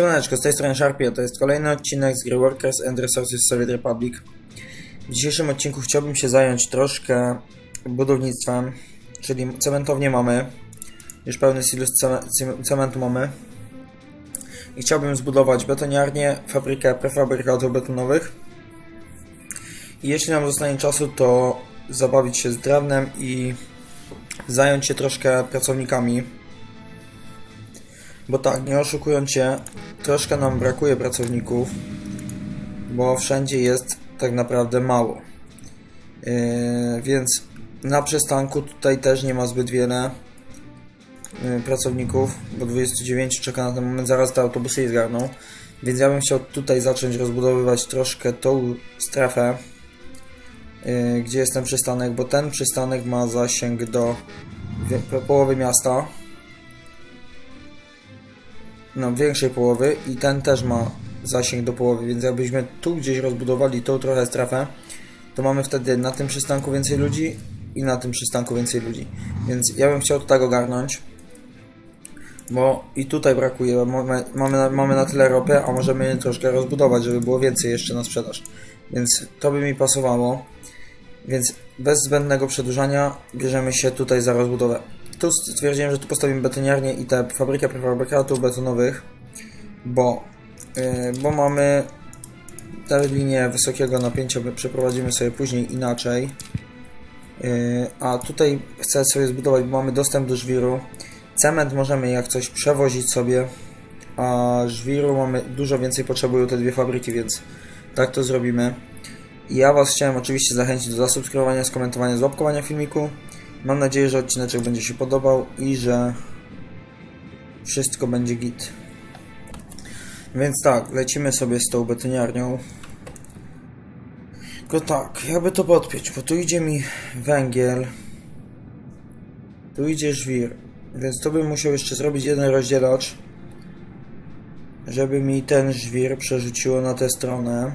Siemaneczko, z tej strony Sharpie, to jest kolejny odcinek z gry Workers and Resources Soviet Republic. W dzisiejszym odcinku chciałbym się zająć troszkę budownictwem, czyli cementownię mamy, już pełny silus ceme- cem- cementu mamy. I chciałbym zbudować betoniarnię, fabrykę prefabrykatów betonowych. I jeśli nam zostanie czasu, to zabawić się z drewnem i zająć się troszkę pracownikami. Bo tak, nie oszukując Cię, troszkę nam brakuje pracowników, bo wszędzie jest tak naprawdę mało. Yy, więc na przystanku tutaj też nie ma zbyt wiele yy, pracowników, bo 29 czeka na ten moment, zaraz te autobusy je zgarną. Więc ja bym chciał tutaj zacząć rozbudowywać troszkę tą strefę, yy, gdzie jest ten przystanek, bo ten przystanek ma zasięg do połowy miasta no, większej połowy i ten też ma zasięg do połowy, więc jakbyśmy tu gdzieś rozbudowali tą trochę strefę, to mamy wtedy na tym przystanku więcej ludzi i na tym przystanku więcej ludzi. Więc ja bym chciał tak ogarnąć, bo i tutaj brakuje, mamy, mamy, na- mamy na tyle ropy, a możemy je troszkę rozbudować, żeby było więcej jeszcze na sprzedaż. Więc to by mi pasowało. Więc bez zbędnego przedłużania bierzemy się tutaj za rozbudowę. Tu stwierdziłem, że tu postawimy betoniarnię i tę fabrykę prefabrykatów betonowych, bo, yy, bo mamy tę linię wysokiego napięcia, my przeprowadzimy sobie później inaczej. Yy, a tutaj chcę sobie zbudować, bo mamy dostęp do żwiru. Cement możemy jak coś przewozić sobie, a żwiru mamy dużo więcej potrzebują te dwie fabryki, więc tak to zrobimy. Ja Was chciałem oczywiście zachęcić do zasubskrybowania, skomentowania, złapkowania filmiku. Mam nadzieję, że odcineczek będzie się podobał i że wszystko będzie git. Więc tak, lecimy sobie z tą betoniarnią. Tylko tak, jakby to podpiąć, bo tu idzie mi węgiel, tu idzie żwir, więc to bym musiał jeszcze zrobić jeden rozdzielacz, żeby mi ten żwir przerzuciło na tę stronę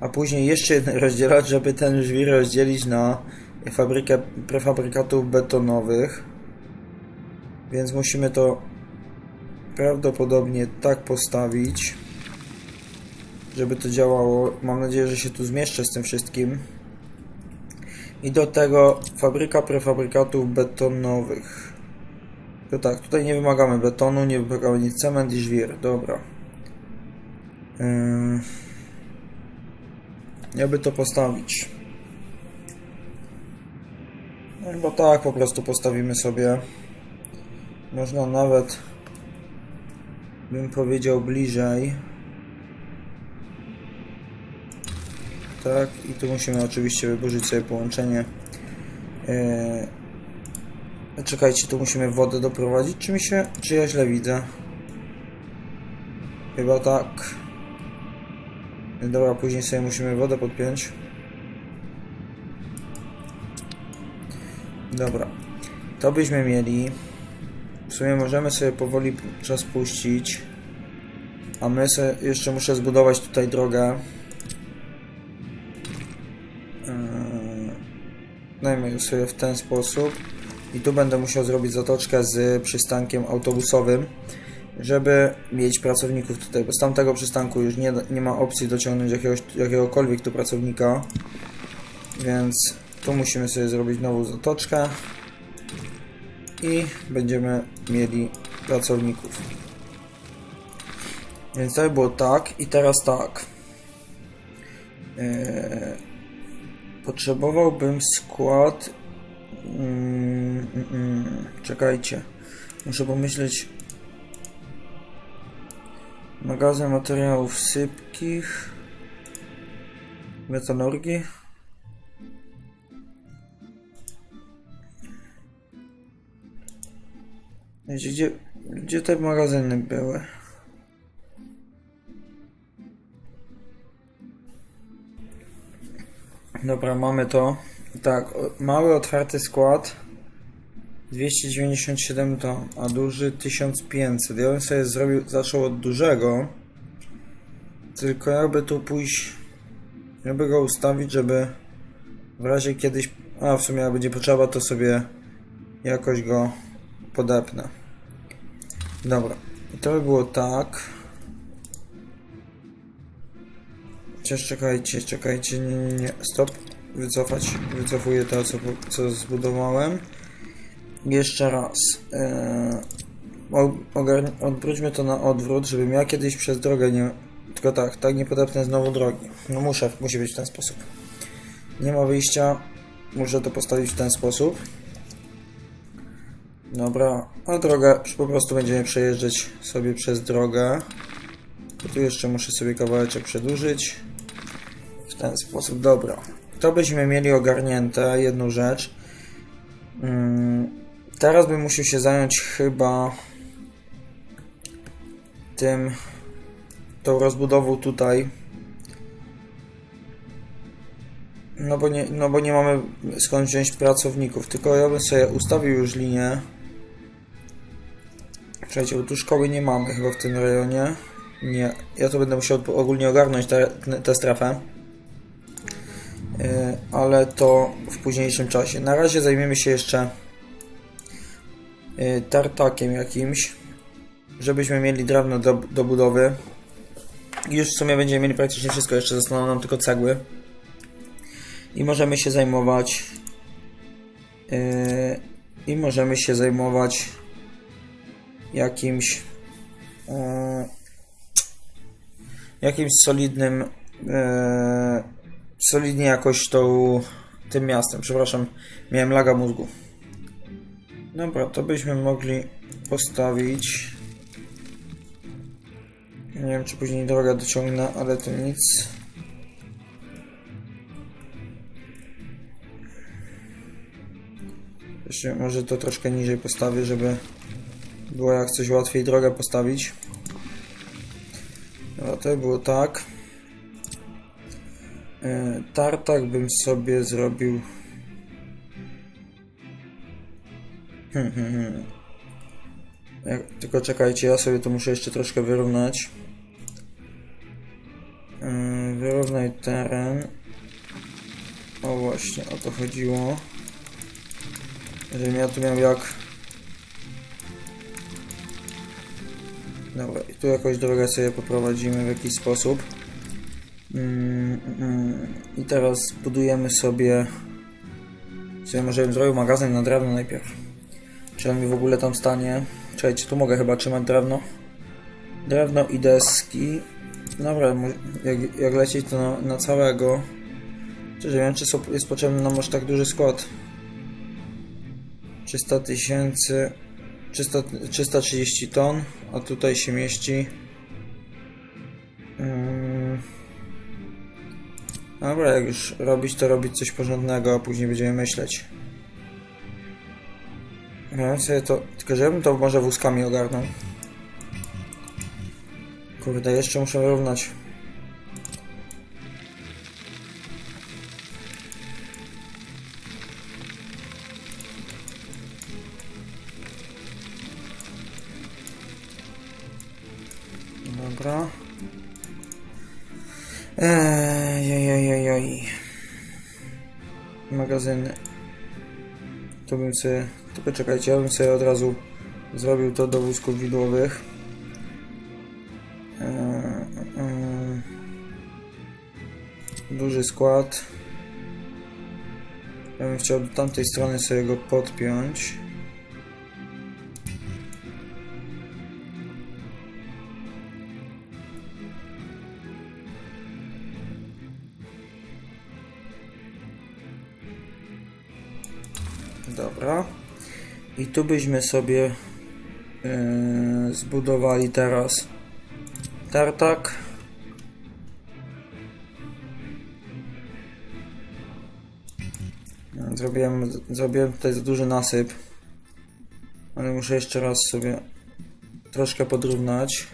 a później jeszcze jeden rozdzielacz, żeby ten żwir rozdzielić na fabrykę prefabrykatów betonowych. Więc musimy to prawdopodobnie tak postawić, żeby to działało. Mam nadzieję, że się tu zmieszczę z tym wszystkim. I do tego fabryka prefabrykatów betonowych. To tak, tutaj nie wymagamy betonu, nie wymagamy nic cement i żwir. Dobra. Yy... Jakby to postawić? Chyba tak po prostu postawimy sobie. Można nawet bym powiedział bliżej. Tak, i tu musimy oczywiście wyburzyć sobie połączenie. Yy... Czekajcie, tu musimy wodę doprowadzić. Czy mi się. Czy ja źle widzę? Chyba tak. Dobra, później sobie musimy wodę podpiąć. Dobra. To byśmy mieli. W sumie możemy sobie powoli czas puścić. A my sobie jeszcze muszę zbudować tutaj drogę. Dajmy ją sobie w ten sposób. I tu będę musiał zrobić zatoczkę z przystankiem autobusowym żeby mieć pracowników tutaj, bo z tamtego przystanku już nie, nie ma opcji dociągnąć jakiegoś, jakiegokolwiek tu pracownika, więc tu musimy sobie zrobić nową zatoczkę i będziemy mieli pracowników. Więc to by było tak i teraz tak. Eee, potrzebowałbym skład. Mm, mm, mm, czekajcie. Muszę pomyśleć Magazyn materiałów sypkich. Metanorgi. Gdzie, gdzie te magazyny były? Dobra, mamy to. Tak, mały otwarty skład. 297 ton, a duży 1500. Ja bym sobie zrobił, zaczął od dużego. Tylko jakby tu pójść, jakby go ustawić, żeby w razie kiedyś, a w sumie jak będzie potrzeba, to sobie jakoś go podepnę. Dobra, I to by było tak. Chociaż czekajcie, czekajcie, nie, nie, nie, stop. Wycofać, wycofuję to, co, co zbudowałem. Jeszcze raz. Ogarn- odwróćmy to na odwrót, żebym ja kiedyś przez drogę nie... Tylko tak, tak nie podepnę znowu drogi. No muszę, musi być w ten sposób. Nie ma wyjścia, muszę to postawić w ten sposób. Dobra, a droga, po prostu będziemy przejeżdżać sobie przez drogę. To tu jeszcze muszę sobie kawałeczek przedłużyć. W ten sposób, dobra. To byśmy mieli ogarnięte, jedną rzecz. Mm, teraz bym musiał się zająć chyba tym, tą rozbudową tutaj. No bo nie, no bo nie mamy skąd wziąć pracowników, tylko ja bym sobie ustawił już linię. Słuchajcie, bo tu szkoły nie mamy chyba w tym rejonie. Nie, ja to będę musiał ogólnie ogarnąć tę strefę. Yy, ale to w późniejszym czasie. Na razie zajmiemy się jeszcze yy, tartakiem jakimś, żebyśmy mieli drewno do, do budowy. Już w sumie będziemy mieli praktycznie wszystko, jeszcze zostaną nam tylko cegły. I możemy się zajmować yy, i możemy się zajmować jakimś yy, jakimś solidnym yy, solidnie jakoś tą tym miastem, przepraszam, miałem laga mózgu. Dobra, to byśmy mogli postawić nie wiem czy później droga dociągnę, ale to nic. Jeszcze może to troszkę niżej postawię, żeby było jak coś łatwiej drogę postawić. Dobra, to było tak. E, Tartak bym sobie zrobił. Hmm, hmm, hmm. Tylko czekajcie, ja sobie to muszę jeszcze troszkę wyrównać. E, Wyrównaj teren. O właśnie, o to chodziło. Żebym ja tu miał jak... Dobra, i tu jakoś drogę sobie poprowadzimy w jakiś sposób. Mm, mm, I teraz budujemy sobie... Sobie może bym magazyn na drewno najpierw. Czy on mi w ogóle tam stanie? Czekajcie, tu mogę chyba trzymać drewno. Drewno i deski. Dobra, jak, jak lecieć to na, na całego. Nie wiem czy jest potrzebny nam aż tak duży skład. 300 tysięcy 300, 330 ton, a tutaj się mieści mm. Dobra, jak już robić, to robić coś porządnego, a później będziemy myśleć. Ja sobie to, tylko że ja bym to może wózkami ogarnął. Kurde, jeszcze muszę wyrównać. Dobra. Ejejejejej. Magazyny. To bym sobie... Tylko czekajcie, ja bym sobie od razu zrobił to do wózków widłowych. Eee, eee. Duży skład. Ja bym chciał do tamtej strony sobie go podpiąć. Dobra. I tu byśmy sobie yy, zbudowali teraz tartak. Zrobiłem, zrobiłem tutaj za duży nasyp. Ale muszę jeszcze raz sobie troszkę podrównać.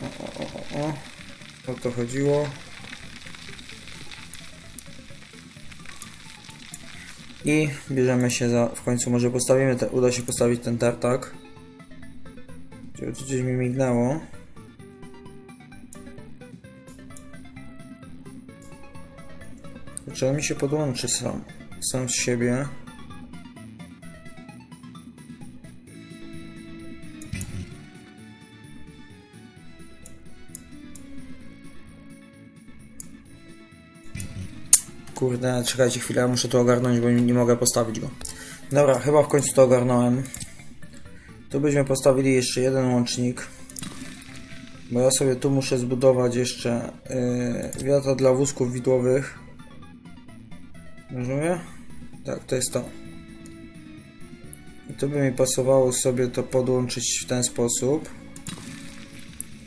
O, o, o, o. O to chodziło. I bierzemy się za. W końcu może postawimy. Te, uda się postawić ten tartak. Gdzieś mi mignęło. Czy on mi się podłączy sam? Sam z siebie. Kurde, czekajcie chwilę, muszę to ogarnąć, bo nie mogę postawić go. Dobra, chyba w końcu to ogarnąłem. Tu byśmy postawili jeszcze jeden łącznik. Bo ja sobie tu muszę zbudować jeszcze yy, dla wózków widłowych. Rozumiem? Tak, to jest to. I tu by mi pasowało sobie to podłączyć w ten sposób.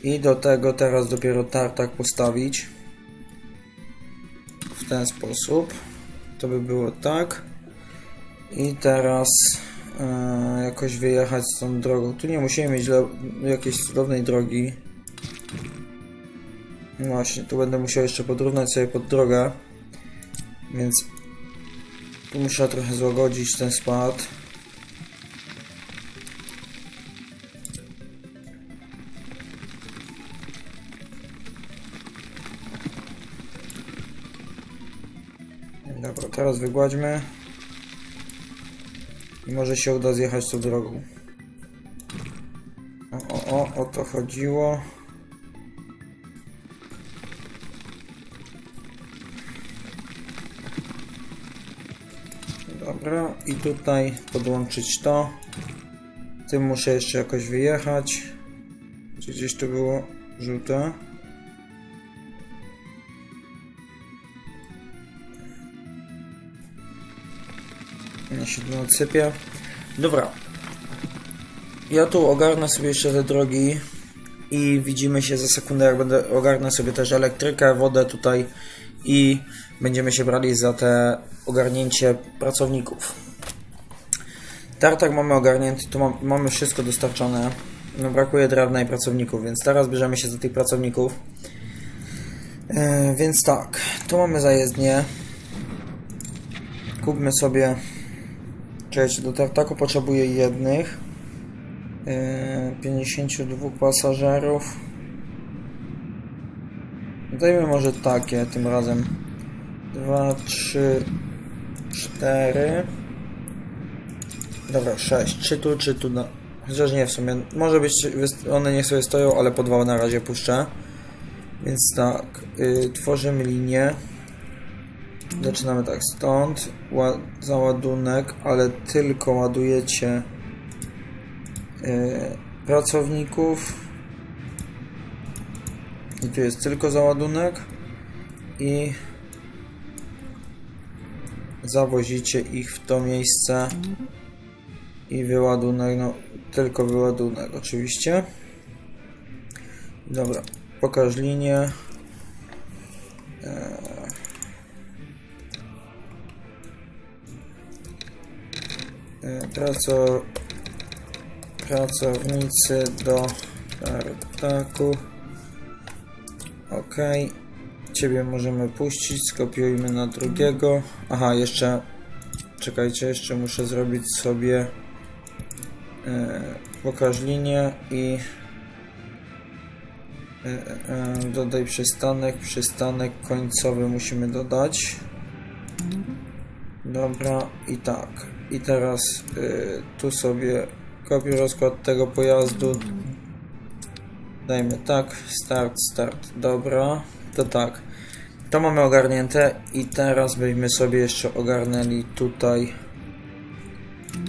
I do tego teraz dopiero tartak postawić. W ten sposób. To by było tak. I teraz e, jakoś wyjechać z tą drogą. Tu nie musimy mieć jakiejś cudownej drogi. No Właśnie, tu będę musiał jeszcze podrównać sobie pod drogę. Więc tu muszę trochę złagodzić ten spad. Dobra, teraz wygładźmy. I może się uda zjechać tą drogą. O, o, o, o to chodziło. Dobra, i tutaj podłączyć to. Tym muszę jeszcze jakoś wyjechać. Gdzieś to było żółte. Nie się tu odsypie. Dobra. Ja tu ogarnę sobie jeszcze te drogi i widzimy się za sekundę, jak będę ogarnę sobie też elektrykę, wodę tutaj i będziemy się brali za te ogarnięcie pracowników. Tartak mamy ogarnięty, tu mam, mamy wszystko dostarczone. No brakuje drewna i pracowników, więc teraz bierzemy się za tych pracowników. E, więc tak, tu mamy zajezdnię. Kupmy sobie Czekajcie, do tartaku potrzebuję jednych. Yy, 52 pasażerów. Dajmy może takie tym razem. 2, 3, 4. Dobra, 6. Czy tu, czy tu. No. Chociaż nie w sumie. Może być, one niech sobie stoją, ale po dwa na razie puszczę. Więc tak, yy, tworzymy linię. Zaczynamy tak stąd. Ła- załadunek, ale tylko ładujecie yy, pracowników. I tu jest tylko załadunek. I zawozicie ich w to miejsce. I wyładunek, no tylko wyładunek oczywiście. Dobra, pokaż linię. E, Praco, pracownicy do tartaku. Ok. Ciebie możemy puścić. Skopiujmy na drugiego. Aha, jeszcze. Czekajcie, jeszcze muszę zrobić sobie. E, pokaż linię i. E, e, dodaj przystanek. Przystanek końcowy musimy dodać. Dobra, i tak. I teraz y, tu sobie kopiuj rozkład tego pojazdu. Dajmy tak, start, start. Dobra, to tak. To mamy ogarnięte i teraz byśmy sobie jeszcze ogarnęli tutaj.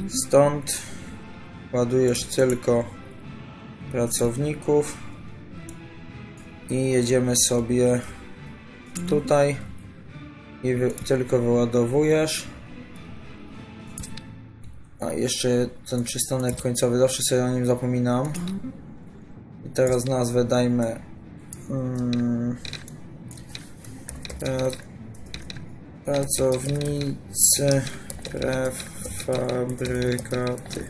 Stąd ładujesz tylko pracowników i jedziemy sobie tutaj i wy, tylko wyładowujesz. A jeszcze ten przystanek końcowy, zawsze sobie o nim zapominam. I teraz nazwę dajmy. Mm, pra, pracownicy prefabrykaty.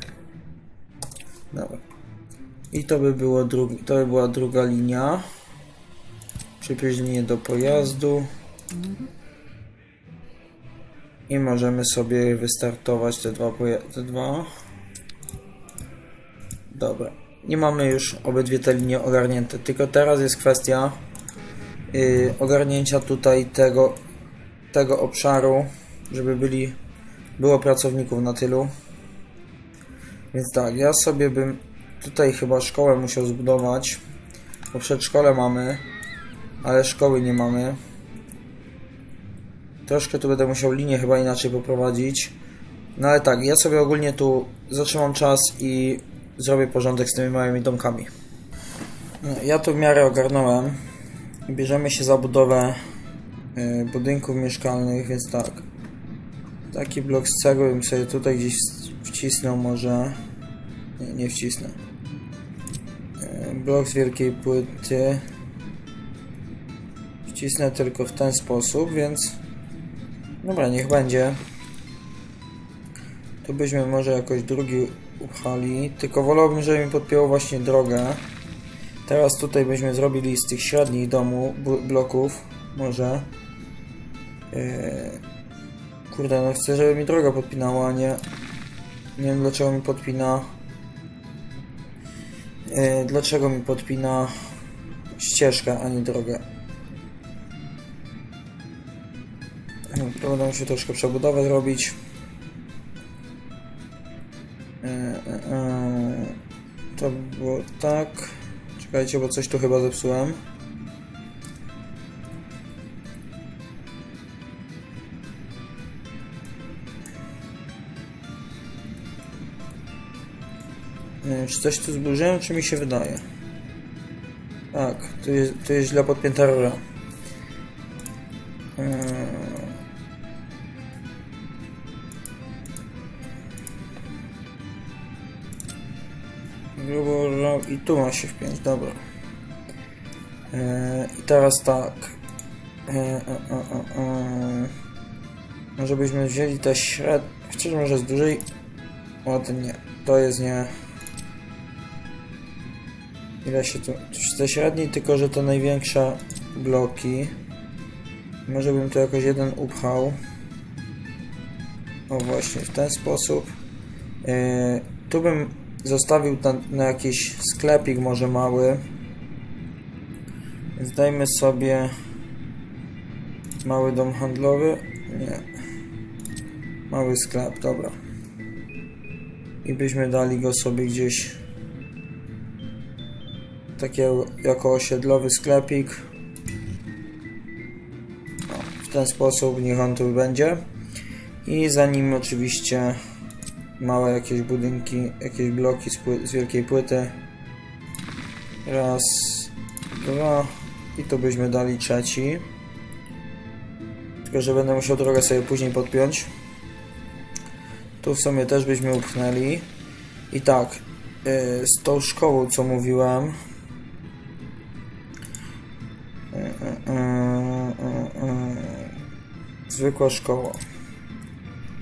Dobra. I to by było drugi, to by była druga linia. Linię do pojazdu. I możemy sobie wystartować te dwa, te dwa. Dobra. I mamy już obydwie te linie ogarnięte. Tylko teraz jest kwestia yy, ogarnięcia tutaj tego, tego obszaru, żeby byli, było pracowników na tylu. Więc tak, ja sobie bym tutaj chyba szkołę musiał zbudować. Bo przedszkole mamy, ale szkoły nie mamy. Troszkę tu będę musiał linię chyba inaczej poprowadzić. No ale tak, ja sobie ogólnie tu zatrzymam czas i zrobię porządek z tymi małymi domkami. No, ja to w miarę ogarnąłem. Bierzemy się za budowę y, budynków mieszkalnych, więc tak. Taki blok z cegły bym sobie tutaj gdzieś wcisnął może. Nie, nie wcisnę. Y, Blok z wielkiej płyty. Wcisnę tylko w ten sposób, więc... Dobra, niech będzie. Tu byśmy może jakoś drugi upchali. Tylko wolałbym, żeby mi podpięło właśnie drogę. Teraz tutaj byśmy zrobili z tych średnich domu, bloków, może. Yy, kurde, no chcę, żeby mi droga podpinała, a nie... Nie wiem dlaczego mi podpina... Yy, dlaczego mi podpina ścieżkę, a nie drogę. No, To będę musiał troszkę przebudowę zrobić. Yy, yy, yy. To było tak. Czekajcie, bo coś tu chyba zepsułem. Czy coś tu zburzyłem, czy mi się wydaje? Tak, tu jest, tu jest źle podpięta rura. I tu ma się wpiąć, dobra. Eee, I teraz tak. E, e, e, e. Może byśmy wzięli te średnie. Chociaż może z dużej. Ładnie. To jest nie. Ile się tu. te średniej, tylko że te największe bloki. Może bym tu jakoś jeden upchał. O właśnie, w ten sposób. Eee, tu bym zostawił na, na jakiś sklepik może mały. Więc dajmy sobie mały dom handlowy. Nie. Mały sklep, dobra. I byśmy dali go sobie gdzieś takie jako osiedlowy sklepik. W ten sposób niech on tu będzie. I za nim oczywiście małe jakieś budynki, jakieś bloki z, z wielkiej płyty. Raz, dwa i tu byśmy dali trzeci. Tylko, że będę musiał drogę sobie później podpiąć. Tu w sumie też byśmy upchnęli. I tak, yy, z tą szkołą, co mówiłem. Yy, yy, yy, Zwykła szkoła.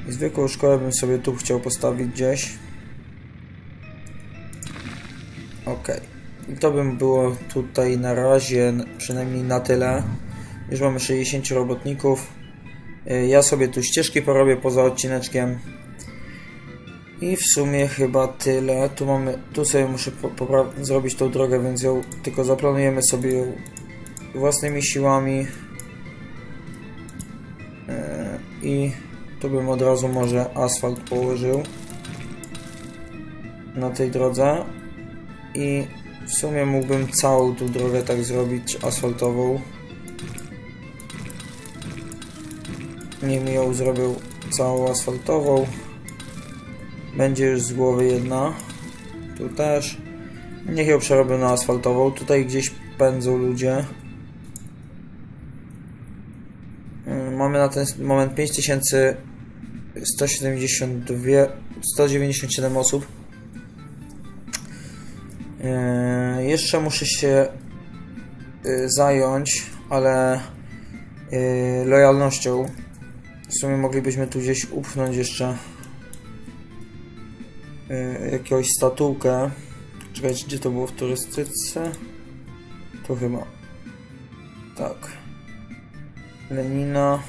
Zwykłą szkołę bym sobie tu chciał postawić gdzieś. Ok. I to bym było tutaj na razie, przynajmniej na tyle. Już mamy 60 robotników. Y, Ja sobie tu ścieżki porobię poza odcineczkiem. I w sumie chyba tyle. Tu mamy, tu sobie muszę zrobić tą drogę, więc ją tylko zaplanujemy sobie ją własnymi siłami. E, I tu bym od razu może asfalt położył na tej drodze. I w sumie mógłbym całą tą drogę tak zrobić asfaltową. Nie mi ją zrobił całą asfaltową. Będzie już z głowy jedna. Tu też. Niech ją przerobię na asfaltową. Tutaj gdzieś pędzą ludzie. Yy, Mamy na ten moment 5172 197 osób. Yy, jeszcze muszę się yy, zająć, ale yy, lojalnością. W sumie moglibyśmy tu gdzieś upchnąć jeszcze yy, jakąś statułkę. Czekajcie, gdzie to było w turystyce? Tu chyba. Tak. Lenina.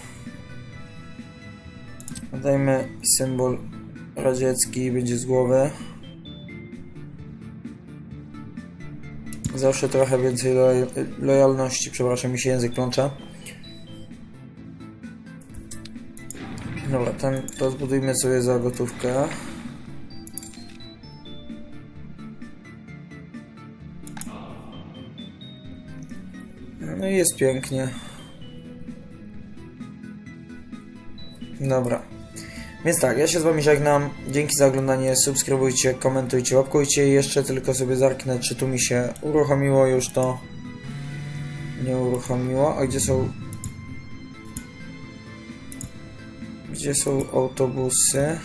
Dajmy symbol radziecki będzie z głowy. Zawsze trochę więcej loj- lojalności, przepraszam, mi się język plącze. Dobra, ten, to zbudujmy sobie za gotówkę. No i jest pięknie. Dobra. Więc tak, ja się z wami żegnam. Dzięki za oglądanie. Subskrybujcie, komentujcie, łapkujcie. Jeszcze tylko sobie zerknę, czy tu mi się uruchomiło już to. Nie uruchomiło. A gdzie są... Gdzie są autobusy?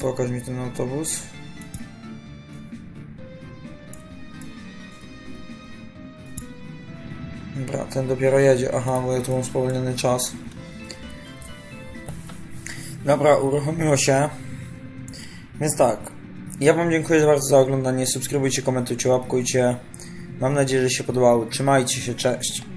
Pokaż mi ten autobus. Dobra, ten dopiero jedzie. Aha, bo ja tu mam spowolniony czas. Dobra, uruchomiło się. Więc tak. Ja Wam dziękuję bardzo za oglądanie. Subskrybujcie, komentujcie, łapkujcie. Mam nadzieję, że się podobało. Trzymajcie się, cześć.